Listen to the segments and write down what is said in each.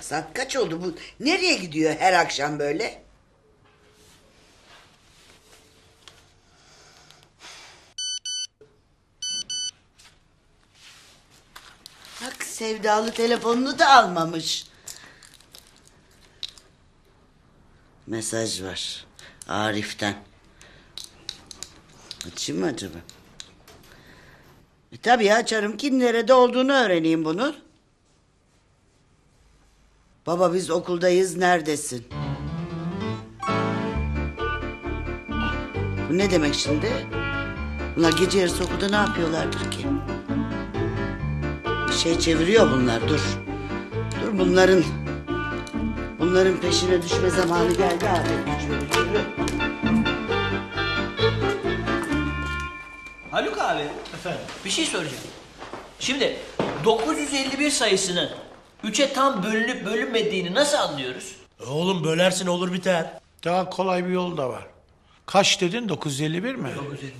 Saat kaç oldu bu? Nereye gidiyor her akşam böyle? Bak sevdalı telefonunu da almamış. Mesaj var. Arif'ten. Açayım mı acaba? E, tabii açarım ki nerede olduğunu öğreneyim bunun. Baba biz okuldayız neredesin? Bu ne demek şimdi? Bunlar gece yarısı okulda ne yapıyorlardır ki? Bir şey çeviriyor bunlar dur. Dur bunların bunların peşine düşme zamanı geldi abi. Yürü. Haluk abi. Efendim? Bir şey soracağım. Şimdi 951 sayısının 3'e tam bölünüp bölünmediğini nasıl anlıyoruz? E Oğlum bölersin olur biter. Daha kolay bir yol da var. Kaç dedin? 951 mi? 951.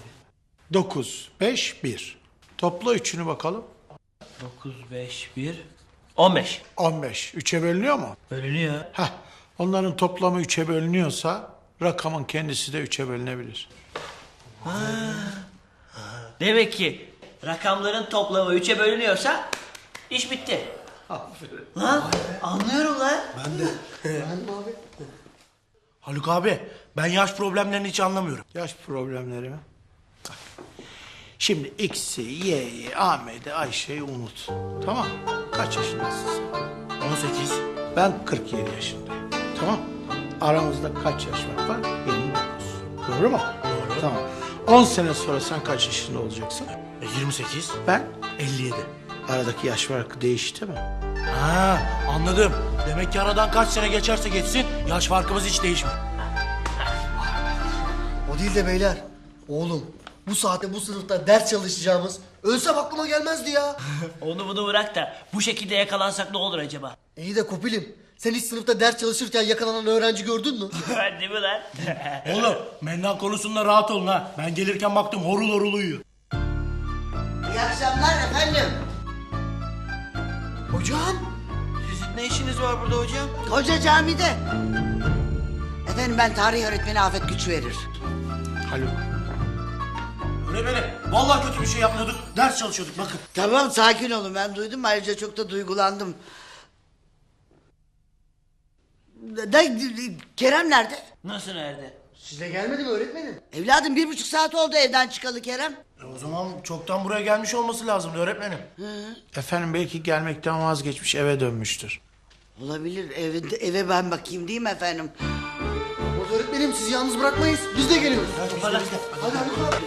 9, 5, 1. Topla üçünü bakalım. 9, 5, 1, 15. 15. 3'e bölünüyor mu? Bölünüyor. Heh. Onların toplamı 3'e bölünüyorsa rakamın kendisi de 3'e bölünebilir. Demek ki rakamların toplamı 3'e bölünüyorsa iş bitti. Ha? Anlıyorum lan. Haluk abi ben yaş problemlerini hiç anlamıyorum. Yaş problemleri mi? Bak. Şimdi X'i, Y'yi, Ahmet'i, Ayşe'yi unut. Tamam Kaç yaşındasın sen? 18. Ben 47 yaşındayım. Tamam Aramızda kaç yaş var? Var 29. Doğru mu? Doğru. Tamam. 10 sene sonra sen kaç yaşında olacaksın? E, 28. Ben 57. aradaki yaş farkı değişti mi? Ha anladım. Demek ki aradan kaç sene geçerse geçsin yaş farkımız hiç değişmiyor. O değil de beyler. Oğlum bu saatte bu sınıfta ders çalışacağımız ölsem aklıma gelmezdi ya. Onu bunu bırak da bu şekilde yakalansak ne olur acaba? İyi de Kopilim sen hiç sınıfta ders çalışırken yakalanan öğrenci gördün mü? Değil mi lan? Oğlum mendan konusunda rahat olun ha. Ben gelirken baktım horul horul uyuyor. İyi akşamlar efendim. Hocam. Sizin ne işiniz var burada hocam? Hoca camide. Efendim ben tarih öğretmeni Afet Güç verir. Haluk. Öyle benim. Vallahi kötü bir şey yapmıyorduk. Ders çalışıyorduk bakın. Tamam sakin olun ben duydum ayrıca çok da duygulandım. Da, Kerem nerede? Nasıl nerede? Size gelmedi mi öğretmenim? Evladım bir buçuk saat oldu evden çıkalı Kerem. O zaman çoktan buraya gelmiş olması lazımdı öğretmenim. Efendim belki gelmekten vazgeçmiş eve dönmüştür. Olabilir eve, eve ben bakayım değil mi efendim? Öğretmenim sizi yalnız bırakmayız. Biz de geliyoruz. Hadi. Hadi. Hadi